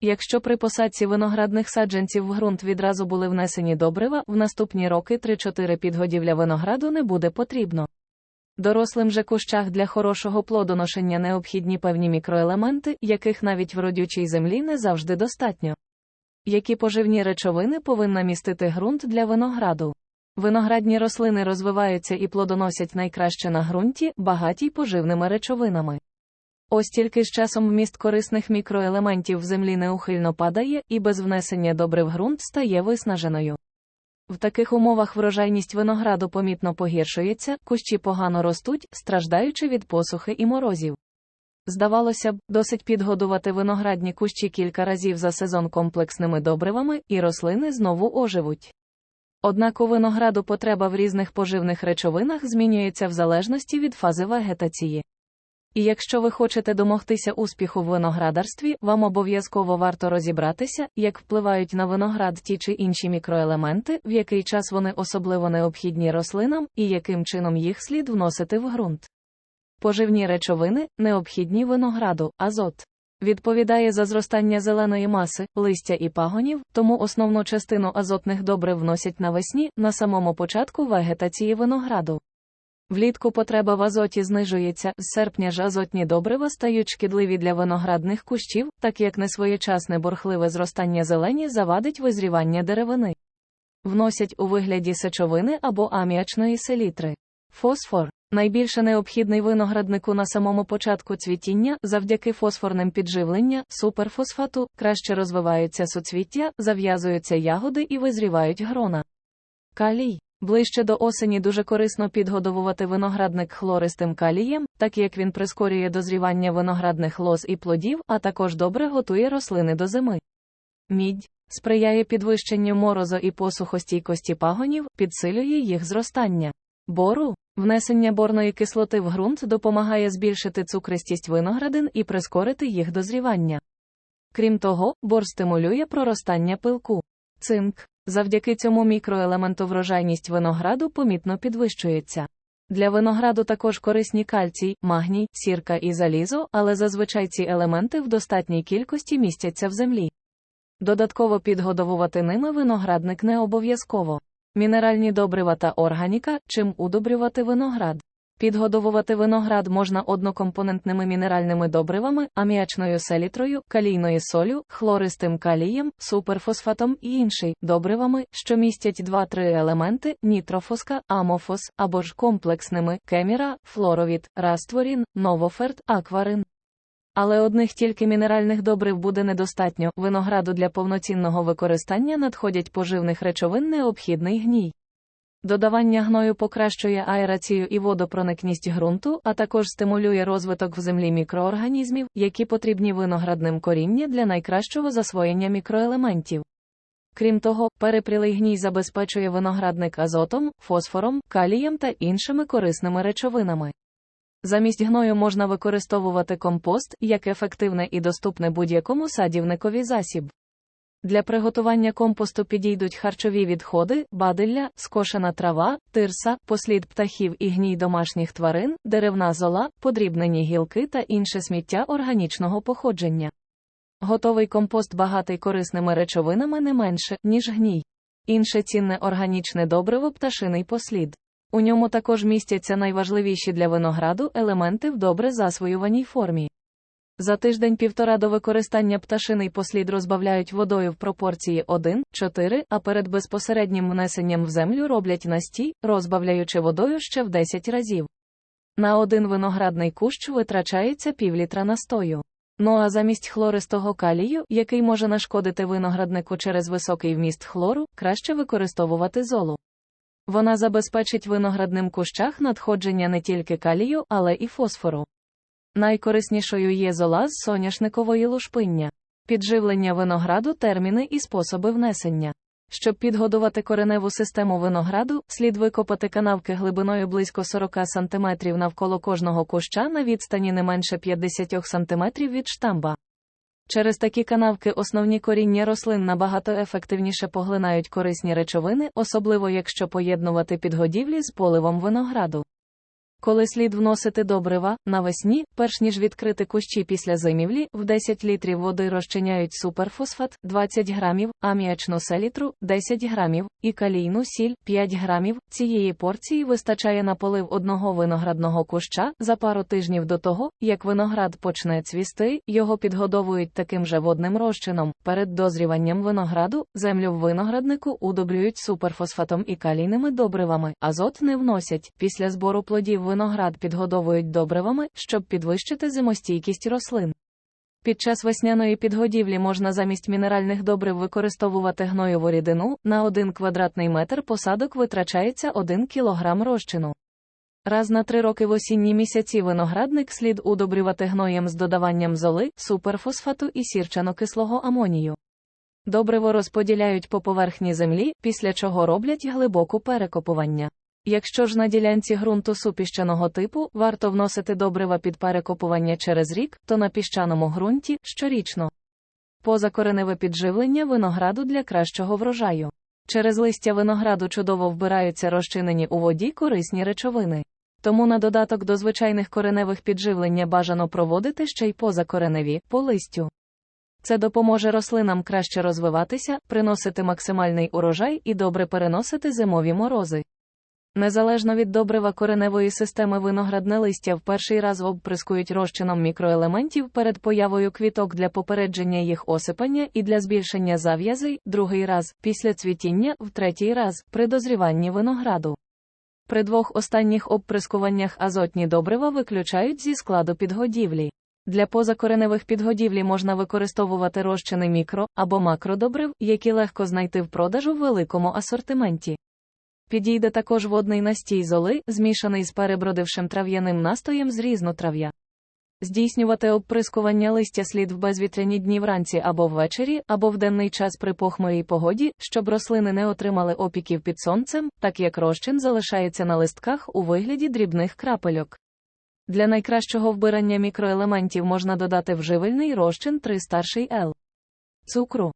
Якщо при посадці виноградних саджанців в ґрунт відразу були внесені добрива, в наступні роки 3-4 підгодівля винограду не буде потрібно. Дорослим же кущах для хорошого плодоношення необхідні певні мікроелементи, яких навіть в родючій землі не завжди достатньо. Які поживні речовини повинна містити ґрунт для винограду? Виноградні рослини розвиваються і плодоносять найкраще на ґрунті, багатій поживними речовинами. Ось тільки з часом вміст корисних мікроелементів в землі неухильно падає і без внесення добрив ґрунт стає виснаженою. В таких умовах врожайність винограду помітно погіршується, кущі погано ростуть, страждаючи від посухи і морозів. Здавалося б, досить підгодувати виноградні кущі кілька разів за сезон комплексними добривами, і рослини знову оживуть. Однак у винограду потреба в різних поживних речовинах змінюється в залежності від фази вегетації. І якщо ви хочете домогтися успіху в виноградарстві, вам обов'язково варто розібратися, як впливають на виноград ті чи інші мікроелементи, в який час вони особливо необхідні рослинам, і яким чином їх слід вносити в ґрунт. Поживні речовини, необхідні винограду, азот. Відповідає за зростання зеленої маси, листя і пагонів, тому основну частину азотних добрив вносять навесні, на самому початку вегетації винограду. Влітку потреба в азоті знижується, з серпня ж азотні добрива стають шкідливі для виноградних кущів, так як несвоєчасне бурхливе зростання зелені завадить визрівання деревини. Вносять у вигляді сечовини або аміачної селітри. Фосфор найбільше необхідний винограднику на самому початку цвітіння, завдяки фосфорним підживлення, суперфосфату, краще розвиваються суцвіття, зав'язуються ягоди і визрівають грона. Калій Ближче до осені дуже корисно підгодовувати виноградник хлористим калієм, так як він прискорює дозрівання виноградних лоз і плодів, а також добре готує рослини до зими. Мідь сприяє підвищенню морозу і посухостійкості пагонів, підсилює їх зростання. Бору внесення борної кислоти в ґрунт допомагає збільшити цукристість виноградин і прискорити їх дозрівання. Крім того, бор стимулює проростання пилку. Цинк Завдяки цьому мікроелементу врожайність винограду помітно підвищується. Для винограду також корисні кальцій, магній, сірка і залізо, але зазвичай ці елементи в достатній кількості містяться в землі. Додатково підгодовувати ними виноградник не обов'язково. Мінеральні добрива та органіка, чим удобрювати виноград. Підгодовувати виноград можна однокомпонентними мінеральними добривами, аміачною селітрою, калійною солю, хлористим калієм, суперфосфатом і інший добривами, що містять 2-3 елементи нітрофоска, амофос або ж комплексними кеміра, флоровіт, растворін, новоферт, акварин. Але одних тільки мінеральних добрив буде недостатньо. Винограду для повноцінного використання надходять поживних речовин необхідний гній. Додавання гною покращує аерацію і водопроникність ґрунту, а також стимулює розвиток в землі мікроорганізмів, які потрібні виноградним коріння для найкращого засвоєння мікроелементів. Крім того, перепрілий гній забезпечує виноградник азотом, фосфором, калієм та іншими корисними речовинами. Замість гною можна використовувати компост як ефективне і доступне будь-якому садівникові засіб. Для приготування компосту підійдуть харчові відходи, бадилля, скошена трава, тирса, послід птахів і гній домашніх тварин, деревна зола, подрібнені гілки та інше сміття органічного походження. Готовий компост багатий корисними речовинами не менше, ніж гній. Інше цінне органічне добриво пташиний послід. У ньому також містяться найважливіші для винограду елементи в добре засвоюваній формі. За тиждень-півтора до використання пташиний послід розбавляють водою в пропорції 1-4, а перед безпосереднім внесенням в землю роблять настій, розбавляючи водою ще в 10 разів. На один виноградний кущ витрачається півлітра настою. Ну а замість хлористого калію, який може нашкодити винограднику через високий вміст хлору, краще використовувати золу. Вона забезпечить виноградним кущах надходження не тільки калію, але і фосфору. Найкориснішою є зола з соняшникової лушпиння, підживлення винограду, терміни і способи внесення. Щоб підгодувати кореневу систему винограду, слід викопати канавки глибиною близько 40 см навколо кожного куща на відстані не менше 50 см від штамба. Через такі канавки основні коріння рослин набагато ефективніше поглинають корисні речовини, особливо якщо поєднувати підгодівлі з поливом винограду. Коли слід вносити добрива, навесні, перш ніж відкрити кущі після зимівлі, в 10 літрів води розчиняють суперфосфат 20 грамів, аміачну селітру 10 грамів і калійну сіль 5 грамів. Цієї порції вистачає на полив одного виноградного куща за пару тижнів до того, як виноград почне цвісти, його підгодовують таким же водним розчином. Перед дозріванням винограду землю в винограднику удобрюють суперфосфатом і калійними добривами, азот не вносять. Після збору плодів виноград підгодовують добривами, щоб підвищити зимостійкість рослин. Під час весняної підгодівлі можна замість мінеральних добрив використовувати гноєву рідину, на 1 квадратний метр посадок витрачається 1 кг розчину. Раз на три роки в осінні місяці виноградник слід удобрювати гноєм з додаванням золи, суперфосфату і сірчано-кислого амонію. Добриво розподіляють по поверхні землі, після чого роблять глибоку перекопування. Якщо ж на ділянці ґрунту супіщаного типу варто вносити добрива під перекопування через рік, то на піщаному ґрунті щорічно. Позакореневе підживлення винограду для кращого врожаю. Через листя винограду чудово вбираються розчинені у воді корисні речовини. Тому на додаток до звичайних кореневих підживлення бажано проводити ще й позакореневі по листю. Це допоможе рослинам краще розвиватися, приносити максимальний урожай і добре переносити зимові морози. Незалежно від добрива кореневої системи виноградне листя в перший раз обприскують розчином мікроелементів перед появою квіток для попередження їх осипання і для збільшення зав'язей, другий раз, після цвітіння, в третій раз, при дозріванні винограду. При двох останніх обприскуваннях азотні добрива виключають зі складу підгодівлі. Для позакореневих підгодівлі можна використовувати розчини мікро або макродобрив, які легко знайти в продажу в великому асортименті. Підійде також водний настій золи, змішаний з перебродившим трав'яним настоєм з різнотрав'я. Здійснювати обприскування листя слід в безвітряні дні вранці або ввечері, або в денний час при похмурій погоді, щоб рослини не отримали опіків під сонцем, так як розчин залишається на листках у вигляді дрібних крапельок. Для найкращого вбирання мікроелементів можна додати вживельний розчин 3 старший Л. Цукру.